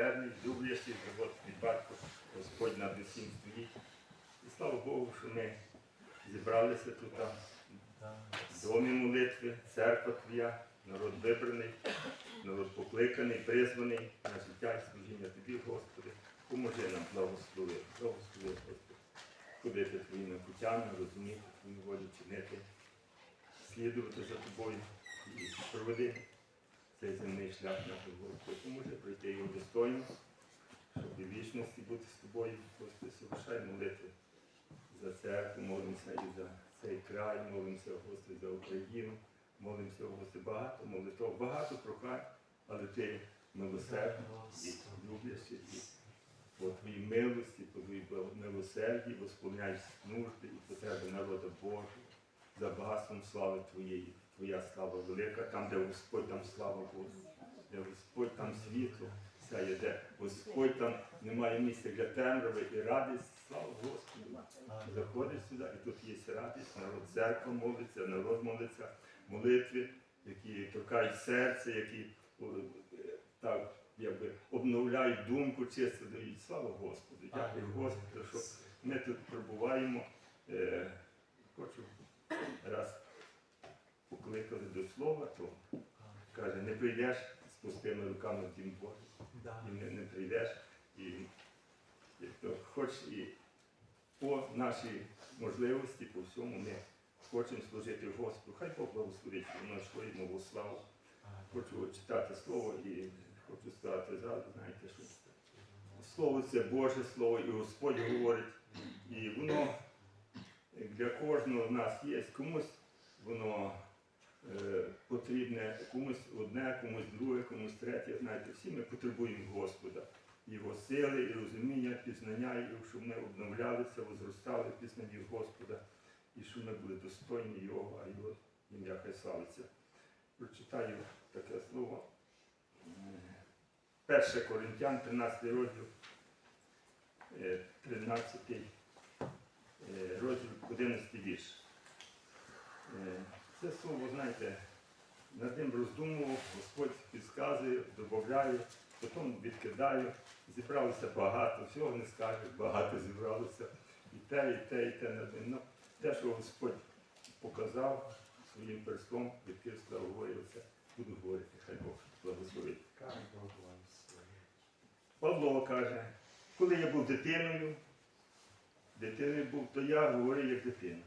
милосердний, люблячий, животний батько, Господь над усім стоїть. І слава Богу, що ми зібралися тут в домі молитви, церква Твоя, народ вибраний, народ покликаний, призваний на життя і служіння Тобі, Господи. Поможи нам благослови, благослови, Господи, ходити Твоїми путями, розуміти Твою волю чинити, слідувати за Тобою і проведи цей земний шлях на Господи. Поможи пройти його достойно, щоб і вічності бути з тобою, Господи, совершай молитви за церкву, молимося і за цей край, молимося, Господи, за Україну, молимося, Господи, багато молитов, багато прохань, але ти милосердний і люблячий, по Твоїй милості, по Твоїй милосерді восполняєш нужди і потреби народу Божого за багатством слави Твоєї. Твоя слава велика, там, де Господь, там слава Богу, де Господь, там світло сяє, де Господь там немає місця для темряви і радість, слава Господу. Заходиш сюди, і тут є радість, народ церква молиться, народ молиться, молитви, які торкають серце, які так якби обновляють думку, чисто дають. Слава Господу. Дякую Господу, що ми тут перебуваємо. Е, хочу раз покликали до слова, то каже, не прийдеш з пустими руками в дім Божий і не, не прийдеш. І, і то, хоч і по нашій можливості, по всьому ми хочемо служити Господу. Хай Бог благословить нашої нову славу. Хочу читати слово і хочу сказати зразу, знаєте, що слово це Боже Слово, і Господь говорить. І воно для кожного з нас є, комусь воно потрібне, комусь одне, комусь друге, комусь третє. Знаєте, всі ми потребуємо Господа, Його сили і розуміння, пізнання, і щоб ми обновлялися, возростали в пізнанні Господа, і щоб ми були достойні Його, а Його ім'я хай славиться. Прочитаю таке слово. 1 Коринтян, 13 розділ, е, 13 е, розділ, 11 вірш. Це слово, знаєте, над ним роздумував, Господь підказує, додає, потім відкидаю. Зібралося багато, всього не скажеш, багато зібралося. І те, і те, і те над ним. Ну, те, що Господь показав своїм перстом, відкрив сказав, говорився, буду говорити, хай Бог благословить. Павло каже, коли я був дитиною, дитиною був, то я говорив як дитина.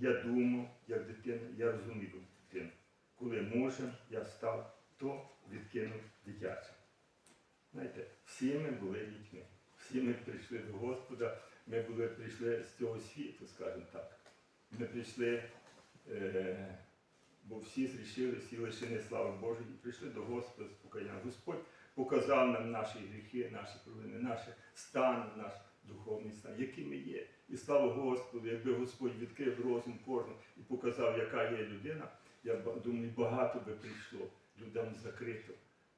Я думав, як дитина, я розумів як дитина. Коли мужем я став, то відкинув дитяче. Знаєте, всі ми були дітьми. Всі ми прийшли до Господа, ми були, прийшли з цього світу, скажімо так. Ми прийшли, е, бо всі зрішили, всі лишили слави Божої, і прийшли до Господа з покаянням. Господь показав нам наші гріхи, наші провини, наш стан, наш духовний стан, який ми є. І слава Господу, якби Господь відкрив розум кожному і показав, яка є людина, я думаю, багато би прийшло. Людям закрито.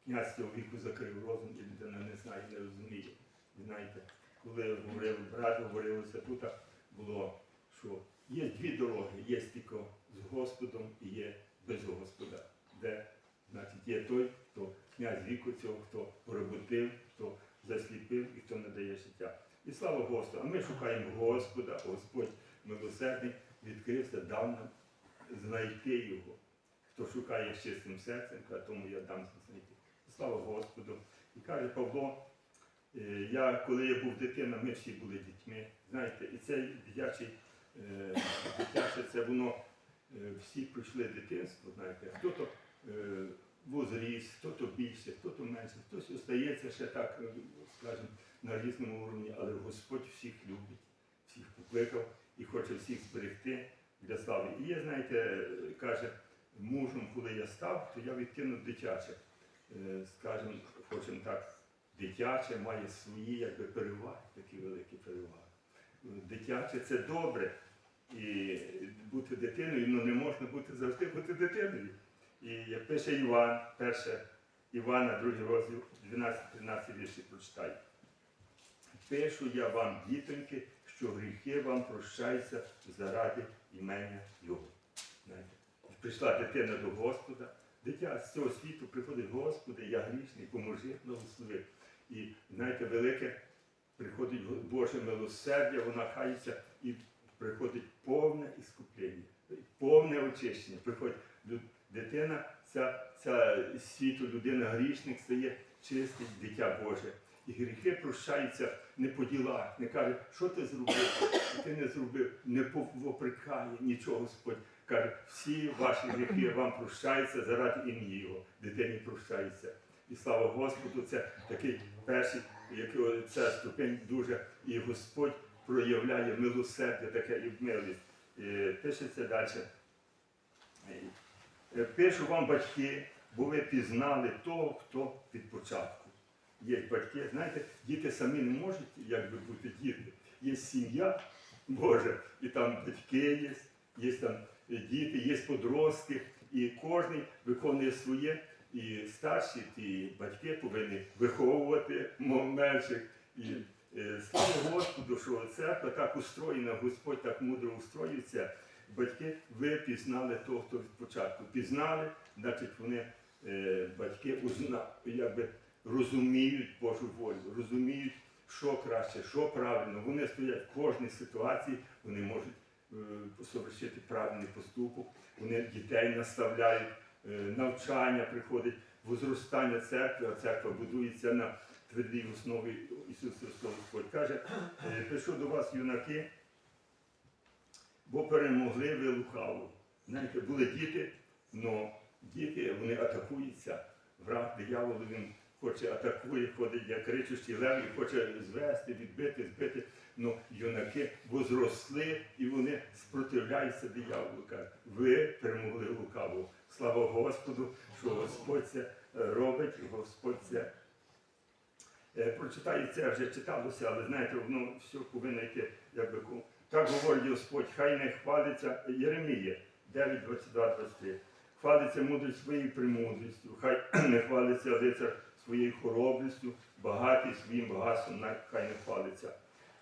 Князь цього віку закрив розум, і людина не знає, не розуміє. Знаєте, коли говорив брат, говорилося тут, було, що є дві дороги, є тільки з Господом і є без Господа. Де значить, є той, хто князь віку цього, хто поработив, хто засліпив і хто не дає життя. І слава Господу! А ми шукаємо Господа, Господь милосердний відкрився, дав нам знайти його. Хто шукає з чистим серцем, тому я дам знайти. Слава Господу! І каже Павло, е, я, коли я був дитина, ми всі були дітьми. Знаєте, і цей дитячий, е, дитяче, це воно е, всі пройшли дитинство, знаєте, хто-то е, возріс, хто-то більше, хто-то менше, хтось остається ще так, скажімо, на різному уровні, але Господь всіх любить, всіх покликав і хоче всіх зберегти для слави. І є, знаєте, каже, мужем, коли я став, то я відкинув дитяче. Е, Скажімо, хочемо так, дитяче має свої якби, переваги, такі великі переваги. Дитяче це добре. І бути дитиною, ну не можна бути завжди бути дитиною. І як пише Іван, перше Івана, другий розділ, 12-13 вірші прочитай. Пишу я вам, дітоньки, що гріхи вам прощаються заради імення Його. Прийшла дитина до Господа, дитя з цього світу приходить, Господи, я грішний, поможи, благослови. І знаєте, велике приходить Боже милосердя, вона кається і приходить повне іскуплення, повне очищення. Приходить дитина, ця, ця світу людина, грішник стає чистий дитя Боже. І гріхи прощаються не по ділах, не каже, що ти зробив, і ти не зробив, не поприкає нічого Господь. Каже, всі ваші гріхи вам прощаються заради ім'я Його, дитині прощаються. І слава Господу, це такий перший, який ця ступень дуже, і Господь проявляє милосердя таке і милість. Пишеться далі. Е, Пишу вам батьки, бо ви пізнали того, хто від початку. Є батьки, знаєте, діти самі не можуть якби бути діти. Є сім'я Божа, і там батьки є, є там діти, є подростки, і кожен виконує своє. І старші ті батьки повинні виховувати менших. І е, слава Господу, що церква так устроєна, Господь так мудро устроюється. Батьки, ви пізнали того, хто від початку. Пізнали, значить вони, е, батьки, узна, якби розуміють Божу волю, розуміють, що краще, що правильно. Вони стоять в кожній ситуації, вони можуть е, совершити правильний поступок, вони дітей наставляють, е, навчання приходить, возростання церкви, а церква будується на твердій основі Ісус Христос Господь. Каже, е, пишу до вас, юнаки, бо перемогли ви лукаву. Знаєте, були діти, але діти вони атакуються. Враг диявол він хоче атакує, ходить як кричущий лев і хоче звести, відбити, збити. Ну, юнаки возросли і вони спротивляються дияволу. Каже, ви перемогли лукаву. Слава Господу, що Господь це е, робить, Господь це Е, прочитаю це вже читалося, але знаєте, воно все повинно йти, якби ку- так говорить Господь, хай не хвалиться Єремія 9, 22, 23. Хвалиться мудрість своєю премудрістю, хай не хвалиться лицар своєю хоробрістю, багатий своїм багатством, най- хай не хвалиться.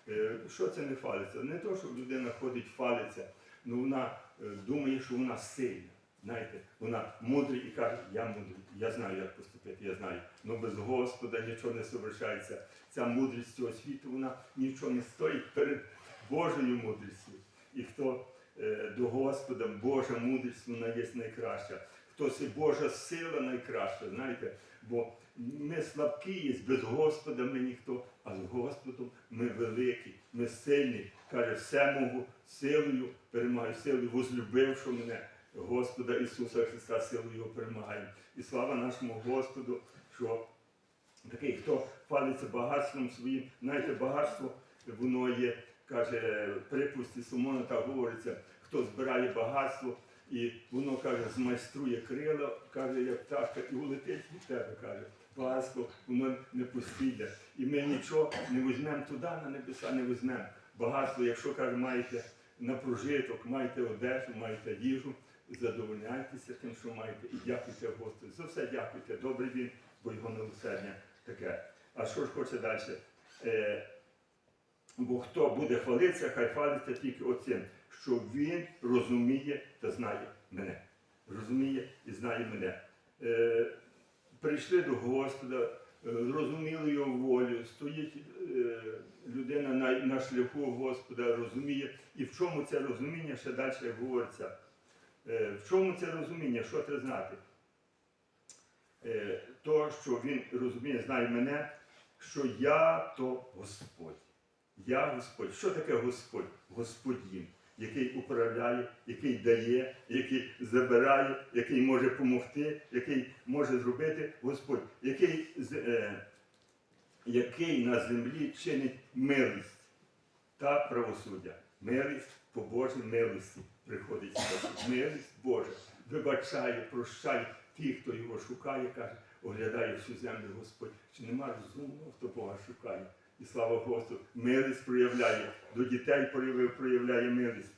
Е, Що це не хвалиться? Не то, що людина ходить, хвалиться, але вона е, думає, що вона сильна. Знаєте, вона мудрий і каже, я мудрий, я знаю, як поступити, я знаю. але без Господа нічого не совершається. Ця мудрість цього світу, вона нічого не стоїть перед Божою мудрістю. І хто е, до Господа, Божа мудрість, вона є найкраща. Хтось і Божа сила найкраща, знаєте, бо ми слабкі є, без Господа ми ніхто, а з Господом ми великі, ми сильні. Каже, все можу силою перемагаю, силою возлюбивши мене. Господа Ісуса Христа силою його перемагаємо. І слава нашому Господу, що такий, хто хвалиться багатством своїм, знаєте, багатство, воно є, каже, припусті Симона, так говориться, хто збирає багатство, і воно каже, змайструє крила, каже, як пташка, і улетить від тебе, каже. Багатство, воно не постійне. І ми нічого не візьмемо туди, на небеса не візьмемо. Багатство, якщо каже, маєте на прожиток, маєте одежу, маєте їжу, задовольняйтеся тим, що маєте, і дякуйте Господу. За все дякуйте. Добрий він, бо його милосердя таке. А що ж хоче далі? Е, бо хто буде хвалитися, хай хвалиться тільки оцим, що він розуміє та знає мене. Розуміє і знає мене. Е, прийшли до Господа, е, зрозуміли його волю, стоїть е, людина на, на шляху Господа, розуміє. І в чому це розуміння ще далі говориться. Е, в чому це розуміння? Що треба знати? Е, то, що він розуміє, знає мене, що я то Господь. Я Господь. Що таке Господь? Господін, який управляє, який дає, який забирає, який може допомогти, який може зробити Господь, який, е, який на землі чинить милість та правосуддя. Милість по Божій милості приходить. Милість Божа вибачає, прощає тих, хто його шукає, каже, оглядає всю землю Господь. Чи нема розумного, хто Бога шукає? І слава Господу, милість проявляє, до дітей проявляє милість.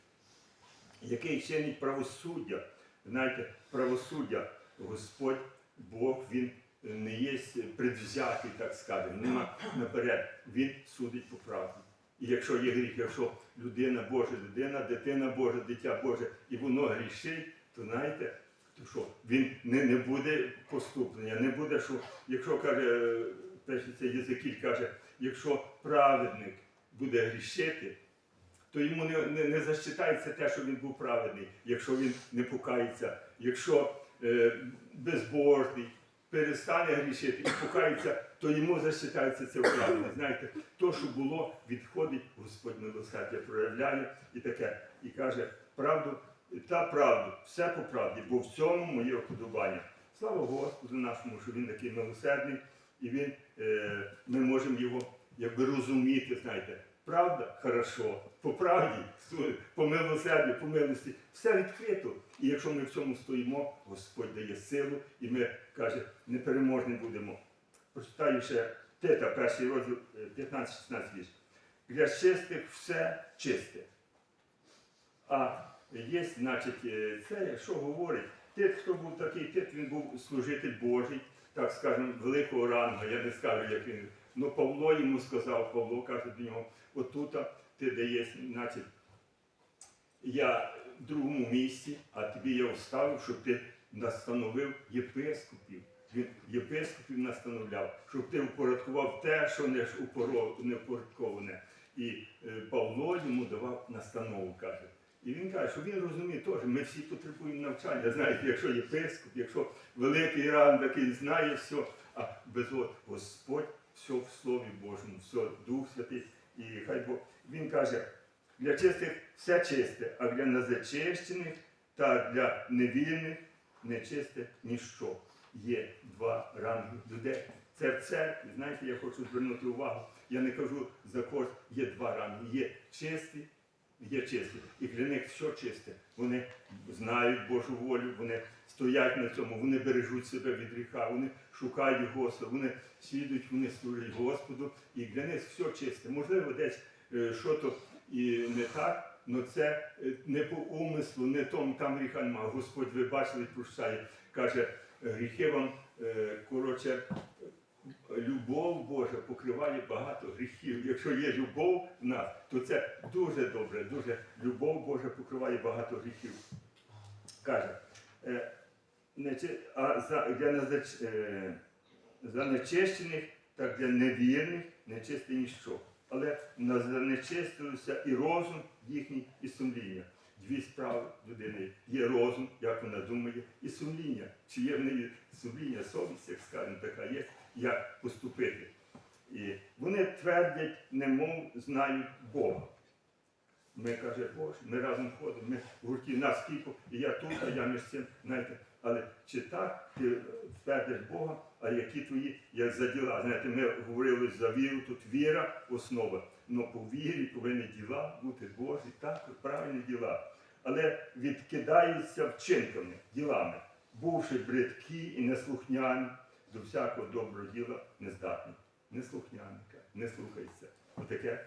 Який чинить правосуддя. Знаєте, правосуддя, Господь, Бог, Він не є предвзятий, так скажемо, нема наперед. Він судить по правді. І якщо є гріх, якщо людина Божа, людина, дитина Божа, дитя Боже, і воно грішить, то знаєте, то що він не, не буде поступлення, не буде, що якщо каже пишеться Єзекіль каже, якщо праведник буде грішити, то йому не, не, не засчитається те, що він був праведний, якщо він не покається, якщо е, безбожний перестане грішити і покається, то йому засчитається це вправлення. Знаєте, то, що було, відходить, Господь милосердя проявляє і таке. І каже, правду, та правду, все по правді, бо в цьому моє вподобання. Слава Господу нашому, що він такий милосердний, і він, е, ми можемо його якби розуміти, знаєте. Правда, хорошо, по правді, по милосердю, по милості, все відкрито. І якщо ми в цьому стоїмо, Господь дає силу, і ми, каже, непереможні будемо. Прочитаю ще Тита, перший розділ, е, 15-16 вірш. Для чистих все чисте. А є, значить, е, це, що говорить, Тит, хто був такий, Тит, він був служитель Божий, так скажемо, великого рангу, я не скажу, як він. Ну, Павло йому сказав, Павло каже до нього, отута ти даєш, значить, я в другому місці, а тобі я оставив, щоб ти настановив єпископів. Він єпископів настановляв, щоб ти упорядкував те, що не ж упоро- не. І е, Павло йому давав настанову, каже. І він каже, що він розуміє теж, ми всі потребуємо навчання. Знаєте, якщо єпископ, якщо великий ран такий знає все, а без Господь все в Слові Божому, все Дух Святий, і хай Бог. Він каже, для чистих все чисте, а для незачищених та для невільних нечисте ніщо. Є два ранги людей. Це в церкві, знаєте, я хочу звернути увагу. Я не кажу за когось, є два ранги. Є чисті, є чисті. І для них все чисте. Вони знають Божу волю, вони стоять на цьому, вони бережуть себе від гріха, вони шукають Господа, вони слідують, вони служать Господу, і для них все чисте. Можливо, десь е, що то і не так, але це е, не по умислу, не тому там гріха немає. Господь, ви бачили, прощає, каже, гріхи вам, е, коротше, любов Божа покриває багато гріхів. Якщо є любов в нас, то це дуже добре, дуже любов Божа покриває багато гріхів. Каже, е, нечи- а за, для незач- е, за нечищених, так для невірних нечисте ніщо. Але занечистилися і розум їхній, і сумління. Дві справи людини. Є розум, як вона думає, і сумління. Чи є в неї сумління, совість, як скажемо, така є, як поступити. І вони твердять, немов знають Бога. Ми каже, Боже, ми разом ходимо, ми в гурті нас кілько, і я тут, а я між цим, знаєте, але чи так ти твердиш Бога, а які твої, як за діла. Знаєте, ми говорили за віру, тут віра основа. Но по вірі повинні діла бути Божі, так, правильні діла. Але відкидаються вчинками, ділами, бувши бридкі і неслухняні, до всякого доброго діла нездатні. Неслухняні, каже, не слухайся. Отаке,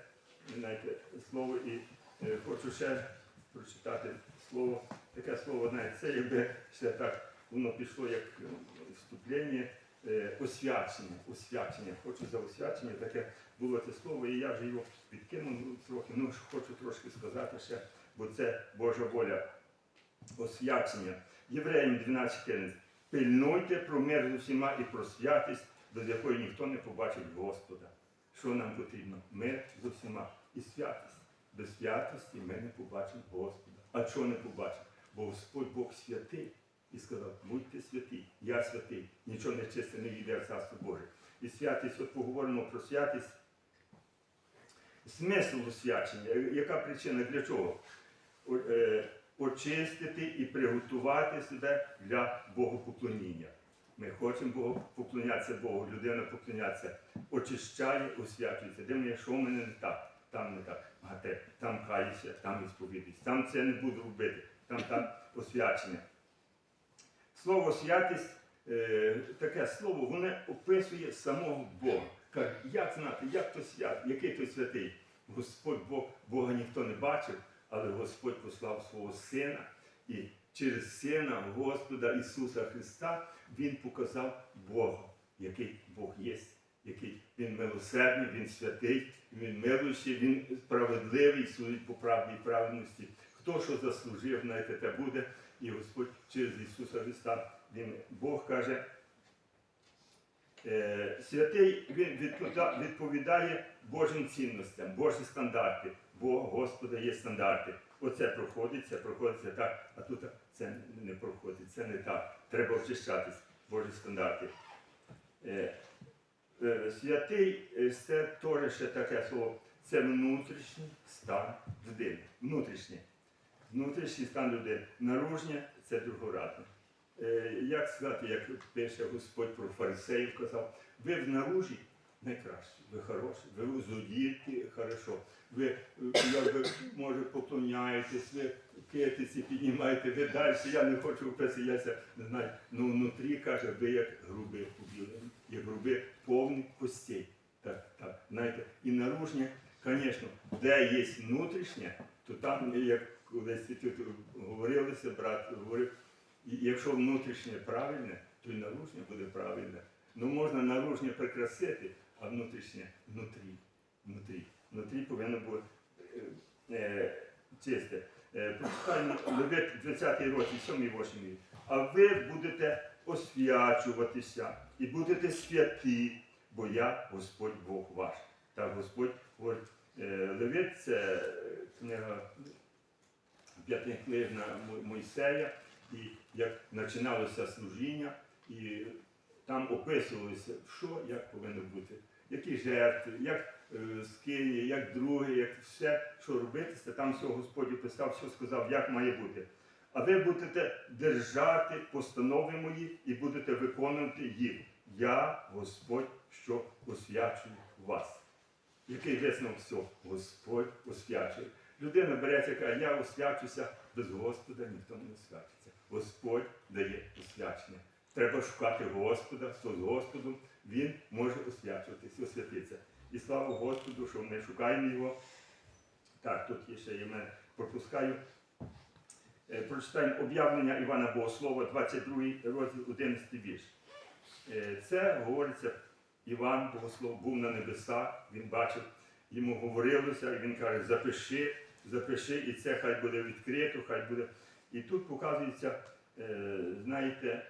знаєте, слово і е, хочу ще прочитати слово, таке слово, знаєте, це якби ще так воно пішло як е, вступлення, е, освячення, освячення. Хочу за освячення, таке було це слово, і я вже його відкинув трохи, ну хочу трошки сказати ще, бо це Божа воля. Освячення. Євреям 12.14. Пильнуйте про мир з усіма і про святість, без якої ніхто не побачить Господа. Що нам потрібно? Мир з усіма і святість. Без святості ми не побачимо Господа. А чого не побачимо? Бо Господь Бог святий і сказав, будьте святі, я святий, нічого нечисте не йде в царство Боже. І святість, от поговоримо про святість. Смисл освячення, яка причина для чого? Очистити і приготувати себе для Богопоклоніння. Ми хочемо Богу поклонятися Богу, людина поклонятися, очищає, освячується. Мені, що в мене не так, там не так. А те, там каюся, там відповідаюсь, там це не буду робити, там там освячення. Слово святість, е, таке слово, воно описує самого Бога. Каже, як знати, як то свят, який то святий? Господь Бог, Бога ніхто не бачив, але Господь послав свого Сина, і через Сина Господа Ісуса Христа Він показав Бога, який Бог є, який Він милосердний, Він святий, Він милуючий, Він справедливий, судить по правді і праведності. Хто що заслужив, знаєте, те буде. І Господь через Ісуса Христа, Він Бог каже, Е, Святий він відповідає Божим цінностям, Божі стандарти. Бо Господа є стандарти. Оце проходить, це проходить, це так, а тут це не проходить, це не так. Треба очищатись, Божі стандарти. Е, е, Святий е, це теж ще таке слово. Це внутрішній стан людини. Внутрішній. Внутрішній стан людини. Наружнє це другорадне. Е, Як сказати, як пише Господь про фарисеїв казав, ви в наружі найкращі, ви хороші, ви у зодієте хорошо, ви е, якби, може поклоняєтесь, ви китиці піднімаєте, ви далі. Я не хочу вписати, я не знаю. Ну внутрі каже, ви як груби побілені, як груби повні костей. Так, так. Знаєте, і наружнє, звісно, де є внутрішнє, то там, як колись тут говорилося, брат говорив, якщо внутрішнє правильне, то і наружнє буде правильне. Ну можна наружнє прикрасити, а внутрішнє внутрі. Внутрі. Внутрі повинно бути е, е, чисте. Е, Прочитаємо Левит 20 розділ, 7 і 8 вірш. А ви будете освячуватися і будете святі, бо я Господь Бог ваш. Так Господь говорить, е, Левит це книга п'ятикнижна Мойсея, і як починалося служіння, і там описувалося, що як повинно бути, які жертви, як е, скині, як друге, як все, що робитися. Там все Господь описав, все сказав, як має бути. А ви будете держати постанови мої і будете виконувати їх. Я Господь, що освячую вас. Який висновок все? Господь освячує. Людина береться і каже, я освячуся, без Господа ніхто не освячиться. Господь дає освячення. Треба шукати Господа, хто з Господом, Він може освячуватися, освятитися. І слава Господу, що ми шукаємо Його. Так, тут є ще я мене пропускаю. Е, Прочитаємо об'явлення Івана Богослова, 22 розділ, 11 вірш. Е, Це говориться, Іван Богослов був на небесах, він бачив, йому говорилося, і він каже, запиши, запиши, і це хай буде відкрито, хай буде. І тут показується, е, знаєте,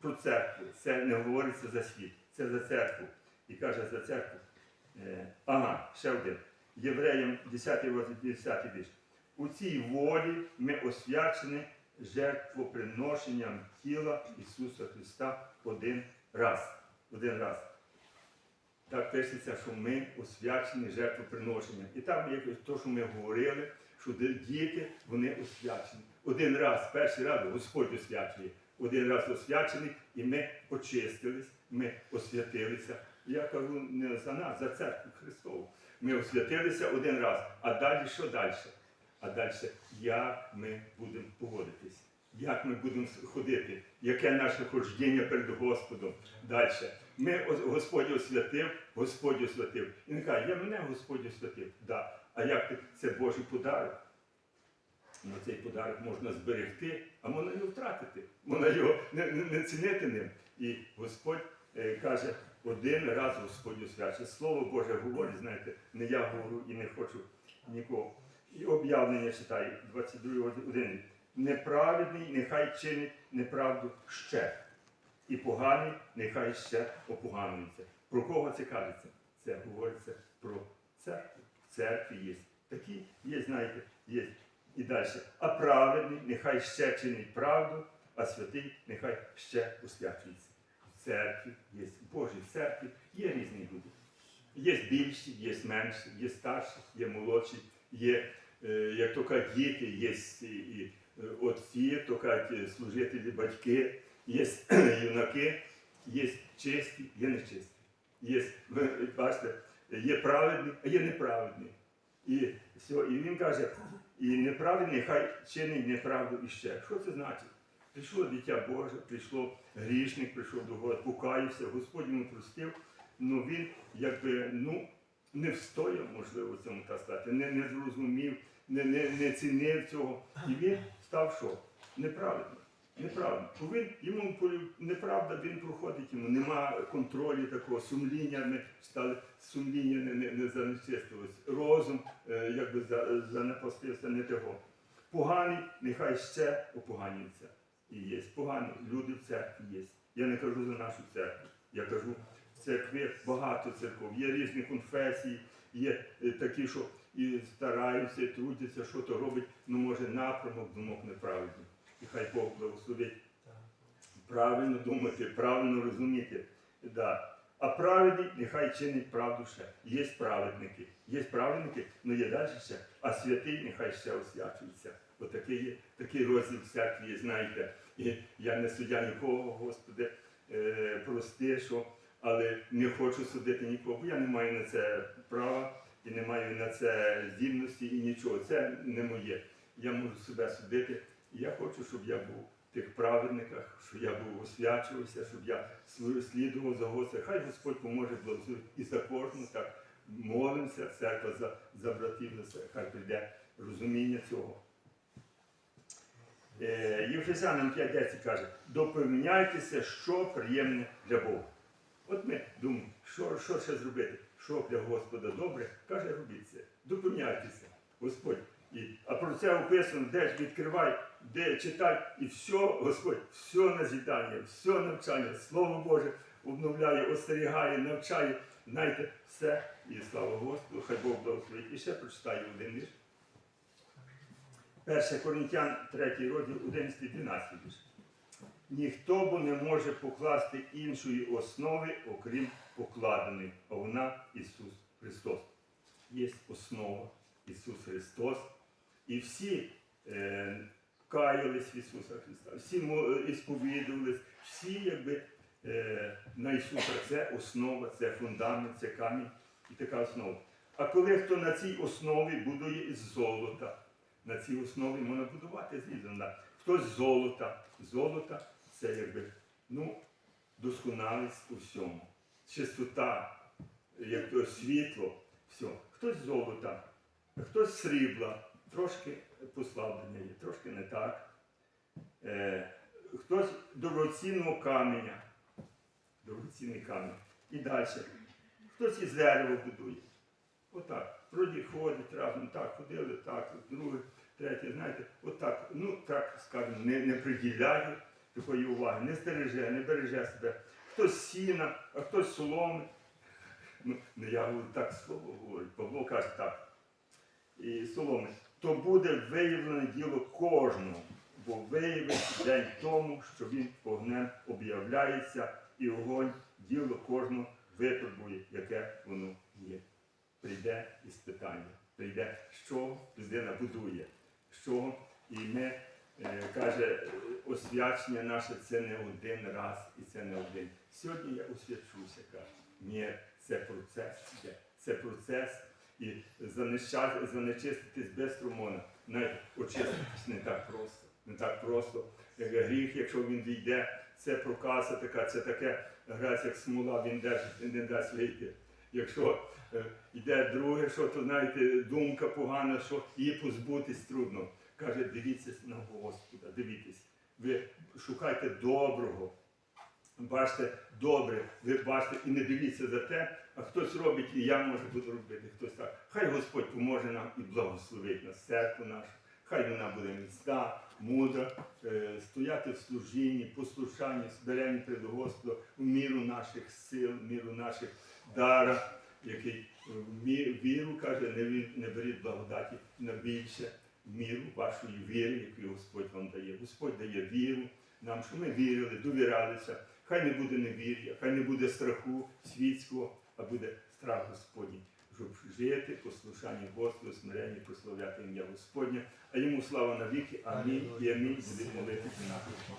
про церкву. Це не говориться за світ, це за церкву. І каже за церкву. Е, ага, ще один. Євреям 10 розділ 10 вірш. У цій волі ми освячені жертвоприношенням тіла Ісуса Христа один раз. Один раз. Так пишеться, що ми освячені жертвоприношенням. І там, як то, що ми говорили, що діти вони освячені. Один раз, перший раз Господь освячує. Один раз освячений, і ми очистились, ми освятилися. Я кажу не за нас, за церкву Христову. Ми освятилися один раз, а далі що далі? А далі, як ми будемо поводитись, як ми будемо ходити, яке наше хождіння перед Господом далі. Ми Господь освятив, Господь освятив. І він каже, я мене Господь освятив. Да. А як ти? це Божий подарок? Ну, цей подарок можна зберегти, а можна його втратити. Можна його не, не, не цінити ним. І Господь е, каже, один раз Господь освячує. Слово Боже говорить, знаєте, не я говорю і не хочу нікого. І об'явлення читаю, 22 розділ, 1. Неправедний нехай чинить неправду ще. І поганий нехай ще опоганується. Про кого це кажеться? Це говориться про церкву. В церкві є. Такі є, знаєте, є. І далі. А праведний нехай ще чинить правду, а святий нехай ще освячується. Церкві є, в Божій церкві є різні люди. Є більші, є менші, є старші, є молодші, є, е, як то кажуть, діти, є і, е, отці, то кажуть, е, служителі, батьки, є юнаки, є чисті, є нечисті. Є, бачите, є праведні, а є неправедні. І, все, і він каже, і неправедний хай чинить неправду іще. Що це значить? Прийшло дитя Боже, прийшло грішник, прийшов до Господа, покаявся, Господь йому простив, ну він якби ну, не встояв, можливо, цьому так сказати, не, не зрозумів, не, не, не цінив цього. І він став що? Неправедним. Неправда. Бо він, йому неправда, він проходить йому, нема контролю такого, сумління не стали, сумління не, не, не занечистилось, розум е, якби за, занепастився не того. Поганий, нехай ще опоганюється. І є. Погані люди в церкві є. Я не кажу за нашу церкву. Я кажу церкви багато церков, є різні конфесії, є е, такі, що і стараються, і трудяться, що то робить, ну може напрямок думок неправильний. І хай Бог благословить правильно думати, правильно розуміти. Да. А праведний нехай чинить правду ще. Є праведники, є праведники, але є далі ще, а святий нехай ще освячується. Отакий такий розділ всякий знаєте. І я не суддя нікого, Господи, е, прости, що, але не хочу судити нікого, бо я не маю на це права і не маю на це здібності і нічого. Це не моє. Я можу себе судити. І я хочу, щоб я був в тих праведниках, щоб я був освячувався, щоб я слідував за Господом. Хай Господь поможе благословити і за кожну так молимося, церква за, за братів, хай прийде розуміння цього. Е, Єфесянам 5.10 каже, допевняйтеся, що приємне для Бога. От ми думаємо, що, що ще зробити, що для Господа добре, каже, робіть це. Допевняйтеся, Господь. І, а про це описано, де ж відкривай, де читай, і все, Господь, все назідання, все навчання, Слово Боже обновляє, остерігає, навчає. Знаєте, все. І слава Господу, хай Бог благословить. І ще прочитаю один вірш. 1 Коринтян 3 розділ 11 12. Ніхто бо не може покласти іншої основи, окрім покладеної, а вона Ісус Христос. Є основа Ісус Христос. І всі е, каялись в Ісуса Христа, всі ісповідувались, всі якби е, на Ісуса це основа, це фундамент, це камінь і така основа. А коли хто на цій основі будує із золота, на цій основі можна будувати звідом. Да. Хтось золота. Золота це якби ну, досконалість у всьому. Чистота, як то світло, все. Хтось золота, хтось срібла, трошки послаблення є, трошки не так. Е, хтось дорогоцінного каменя, дорогоцінний камінь. І далі. Хтось із дерева будує. Отак. Вроді ходить разом, так, ходили, так, друге, третє, знаєте, отак, ну так, скажімо, не, не приділяє такої уваги, не стереже, не береже себе. Хтось сіна, а хтось соломи. Ну, я говорю, так слово говорить. Павло каже так. І соломи. То буде виявлене діло кожного, бо виявить день тому, що він вогнем об'являється, і огонь діло кожного випробує, яке воно є прийде іспитання, прийде, що людина будує, що і ми, е, каже, освячення наше це не один раз і це не один. Сьогодні я освячуся, каже. Ні, це процес іде. Це процес. І занечиститись без струмона, навіть очиститись не так просто. Не так просто. Як гріх, якщо він війде, це проказа така, це таке грязь, як смола, він не дасть вийти. Якщо е, йде друге, що то знаєте, думка погана, що її позбутись трудно. Каже, дивіться на Господа, дивіться. Ви шукайте доброго. Бачите добре, ви бачите і не дивіться за те, а хтось робить, і я може буду робити, хтось так. Хай Господь поможе нам і благословить нас, церкву нашу. Хай вона буде міцна, мудра, е, стояти в служінні, послушанні, збереженні перед Господом у міру наших сил, в міру наших дара, який віру каже, не, не беріть благодаті на більше міру вашої віри, яку Господь вам дає. Господь дає віру нам, що ми вірили, довірялися. Хай не буде невір'я, хай не буде страху світського, а буде страх Господній, щоб жити послушанні Господу, смиренні, прославляти ім'я Господнє, а йому слава навіки. Амінь і амінь. Будемо молитися нашого.